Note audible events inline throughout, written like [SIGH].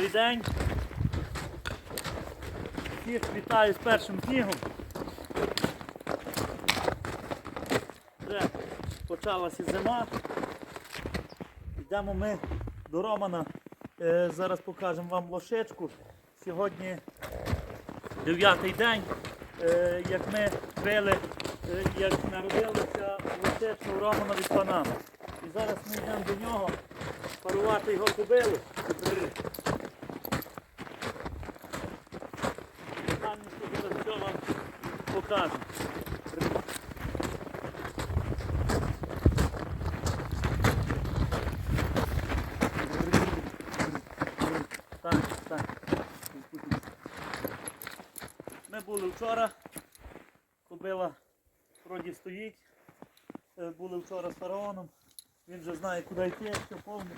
Добрий день. Всіх вітаю з першим снігом. Вже почалася зима. Йдемо ми до Романа. Е, зараз покажемо вам лошечку. Сьогодні дев'ятий день, е, як ми били, е, як народилася лошечка у Романа від Панами. І зараз ми йдемо до нього парувати його кобилу. Детальніше зараз все вам покажу. Так, так. Ми були вчора, кобила вроді стоїть. Е, Були вчора з фараоном. Він вже знає, куди йти, все повне.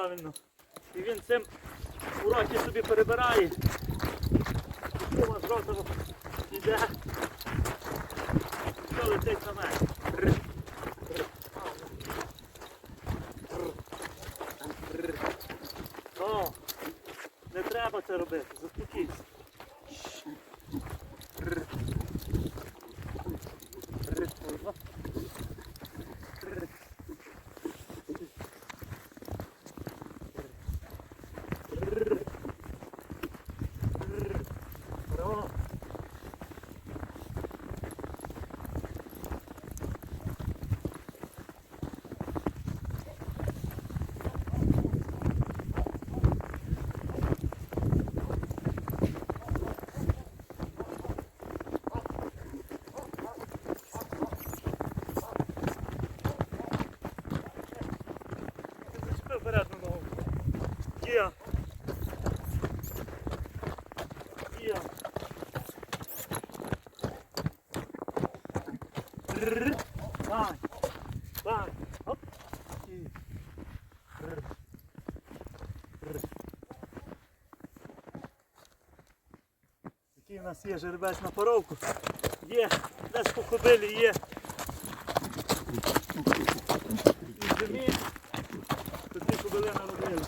Правильно. І він цим уроки собі перебирає. З рота йде. Що летить на мене. О, не треба це робити, заспокійся. Нас є жеребець на паровку. Є. Десь по кобилі є. І зимі. Тоді кобили народили.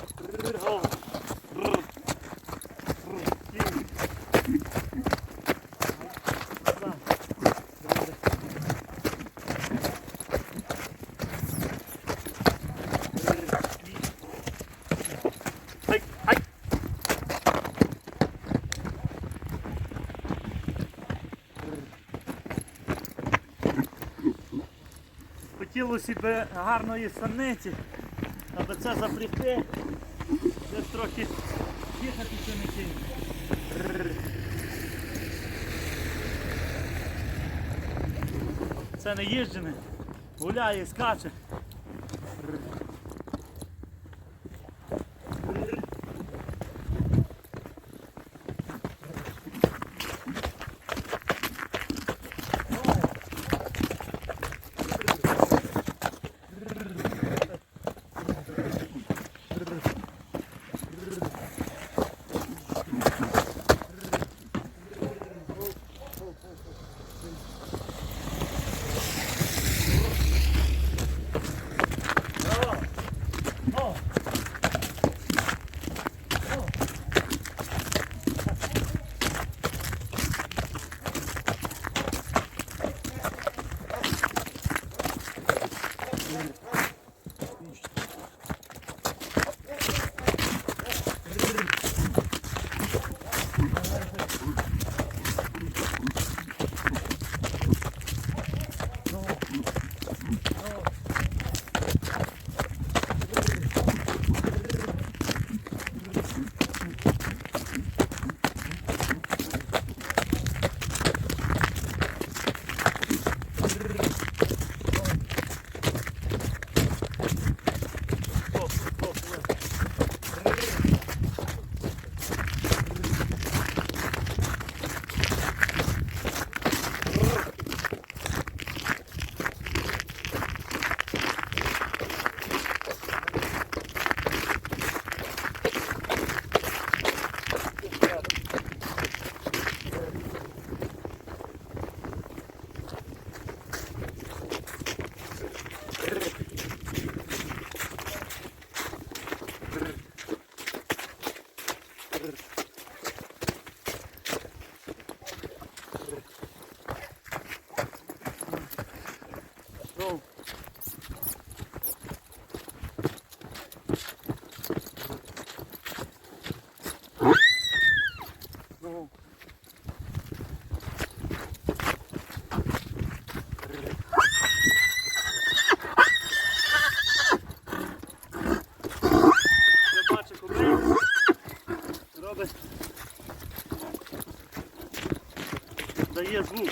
Хотілося б гарної санниці, аби це запрягти, десь трохи їхати чи не кинь. Це не їжджене, гуляє, скаче. є звук.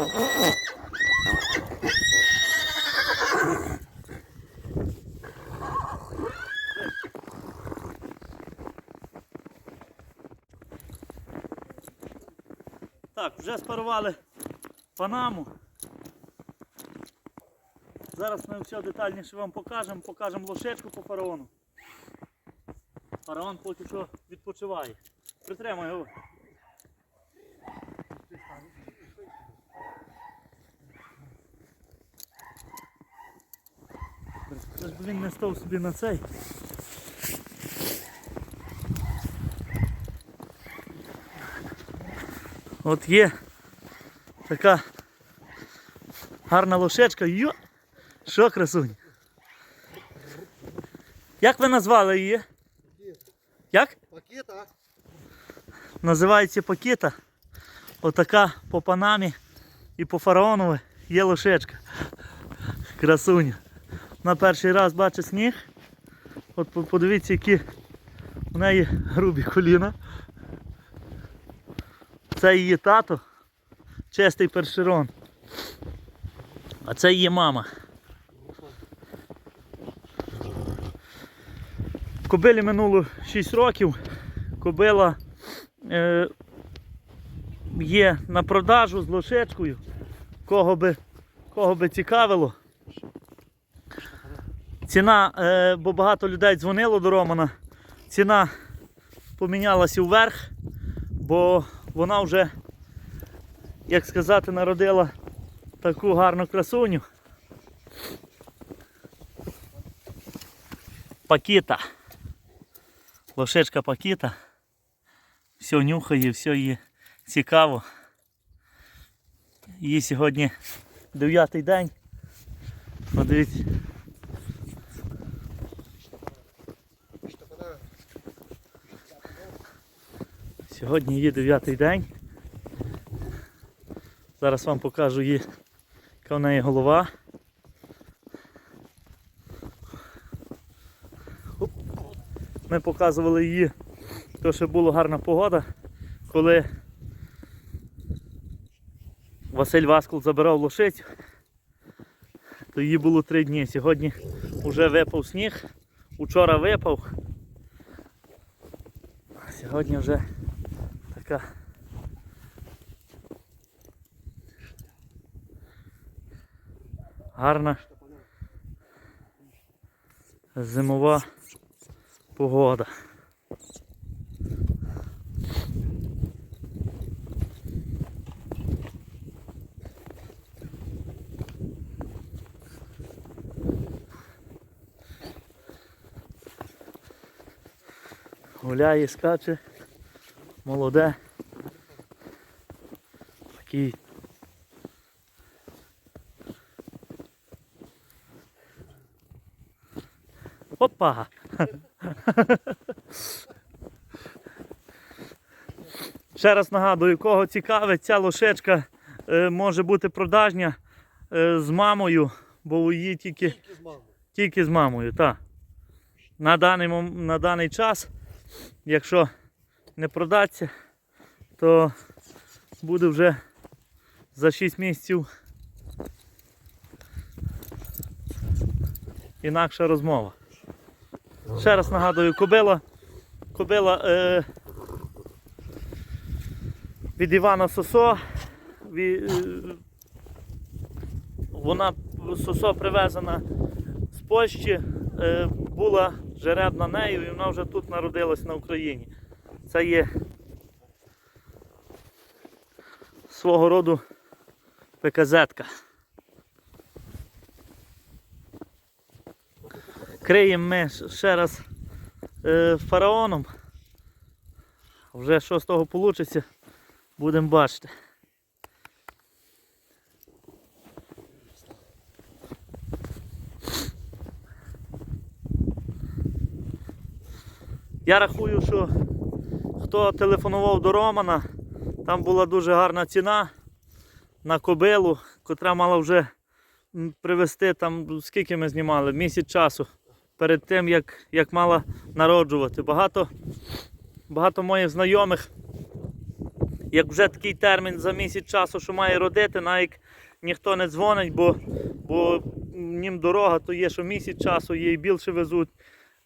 Так, вже спарували панаму. Зараз ми все детальніше вам покажемо, покажемо лошечку по фараону. Фараон поки що відпочиває. Притримай його. Це ж він не став собі на цей. От є така гарна лошечка. Йо! Що красунь? Як ви назвали її? Як? Пакета. Називається Пакіта. Отака по панамі і по фараонові є лошечка. Красуня. На перший раз бачить сніг. От подивіться, які у неї грубі коліна. Це її тато, чистий першерон. А це її мама. Кобилі минуло 6 років. Кобила е, є на продажу з лошечкою. Кого би, кого би цікавило. Ціна, е, бо багато людей дзвонило до Романа. Ціна помінялася вверх, бо вона вже, як сказати, народила таку гарну красуню. Пакіта. Лошечка Пакіта. Все нюхає, все їй цікаво. Її сьогодні дев'ятий день. Подивіться. Сьогодні її дев'ятий день. Зараз вам покажу її, яка в неї голова. Ми показували її, то ще була гарна погода, коли Василь Васкул забирав лошицю, то її було три дні. Сьогодні вже випав сніг, учора випав. А Сьогодні вже така гарна зимова погода. Гуляє, скаче, молоде. Такий. Опа! Ще раз нагадую, кого цікавить, ця лошечка е, може бути продажня е, з мамою, бо у її тільки Тільки з мамою. тільки з мамою, так. На даний, мом- на даний час, якщо не продаться, то буде вже за 6 місяців інакша розмова. Ще раз нагадую, кобила, кобила е, від Івана Сосо. Ві- е, вона Сосо привезена з Польщі, е, була жеребна нею і вона вже тут народилась на Україні. Це є свого роду ПКЗ-ка. Криємо ми ще раз е, фараоном. Вже що з того вийде, будемо бачити. Я рахую, що хто телефонував до Романа, там була дуже гарна ціна на кобилу, котра мала вже привезти там, скільки ми знімали, місяць часу перед тим, як, як мала народжувати. Багато, багато моїх знайомих, як вже такий термін за місяць часу, що має родити, навіть ніхто не дзвонить, бо, бо їм дорога, то є, що місяць часу, їй більше везуть.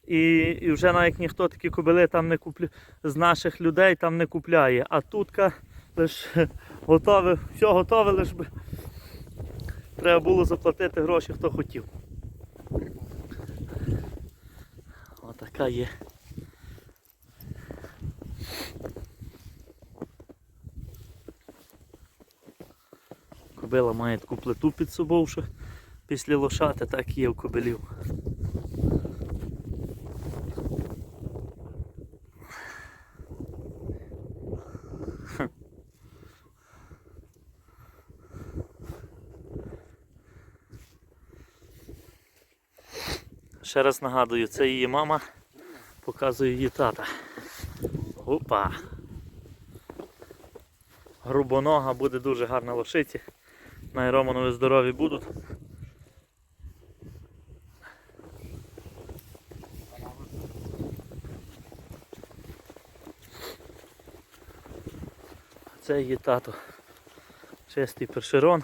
І, і вже навіть ніхто такі кобили там не купля... з наших людей там не купляє. А тутка лише [LAUGHS] готове, все готове, лише би треба було заплатити гроші, хто хотів. Отака є. Кобила має таку плиту під собою, що після лошати так є в кобилів. Ще раз нагадую, це її мама, показує її тата. Опа. Грубонога буде дуже гарна лошиці. На Романові здорові будуть. Це її тато. Чистий першерон.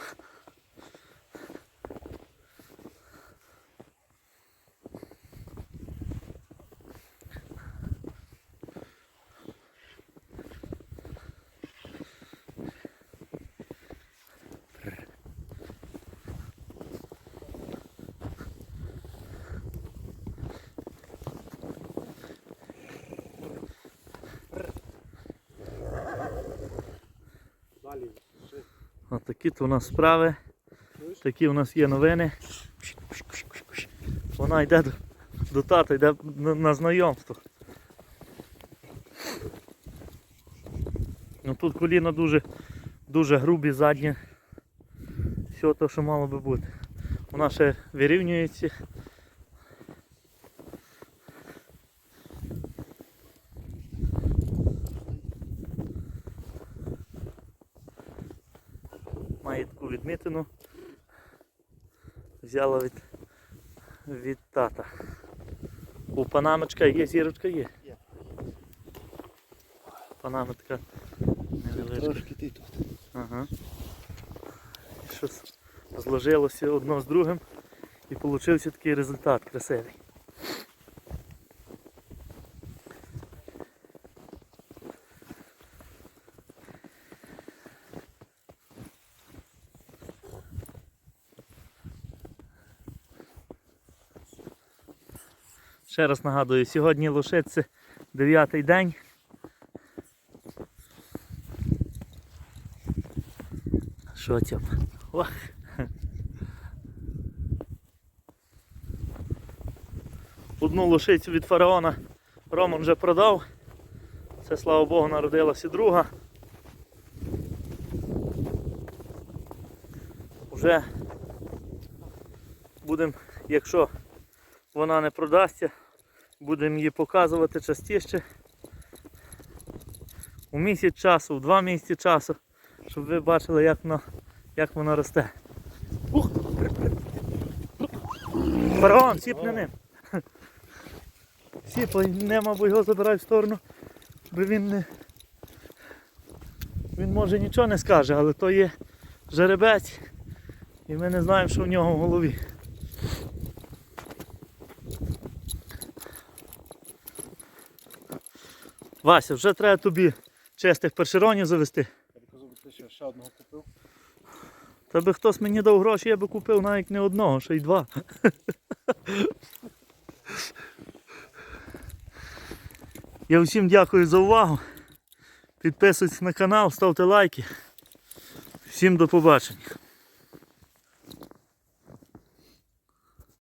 Отакі то у нас справи. Такі у нас є новини. Вона йде до, до тата, йде на, на знайомство. Ну тут коліна дуже, дуже грубі задні. Все те, що мало би бути. Вона ще вирівнюється. Має таку відмітину. Взяла від, від тата. У панамочка є, зірочка є. Є. Панамочка невеличка. Трошки ти тут. Ага. Щось зложилося одно з другим і получився такий результат красивий. Ще раз нагадую, сьогодні лошиці 9 день. Що тьоп? Ох. Одну лошицю від фараона Роман вже продав. Це, слава Богу, народилася друга. Вже будемо, якщо вона не продасться, будемо її показувати частіше. У місяць часу, у два місяці часу, щоб ви бачили, як воно, як воно росте. Ух! Фараон, сіпни ним. Сіпай, нема, бо його забирай в сторону, бо він не. Він може нічого не скаже, але то є жеребець і ми не знаємо, що в нього в голові. Вася, вже треба тобі чистих першеронів завести. Я казав, ти ще, ще одного купив. Та би хтось мені дав гроші, я би купив навіть не одного, ще й два. Я всім дякую за увагу. Підписуйтесь на канал, ставте лайки. Всім до побачення.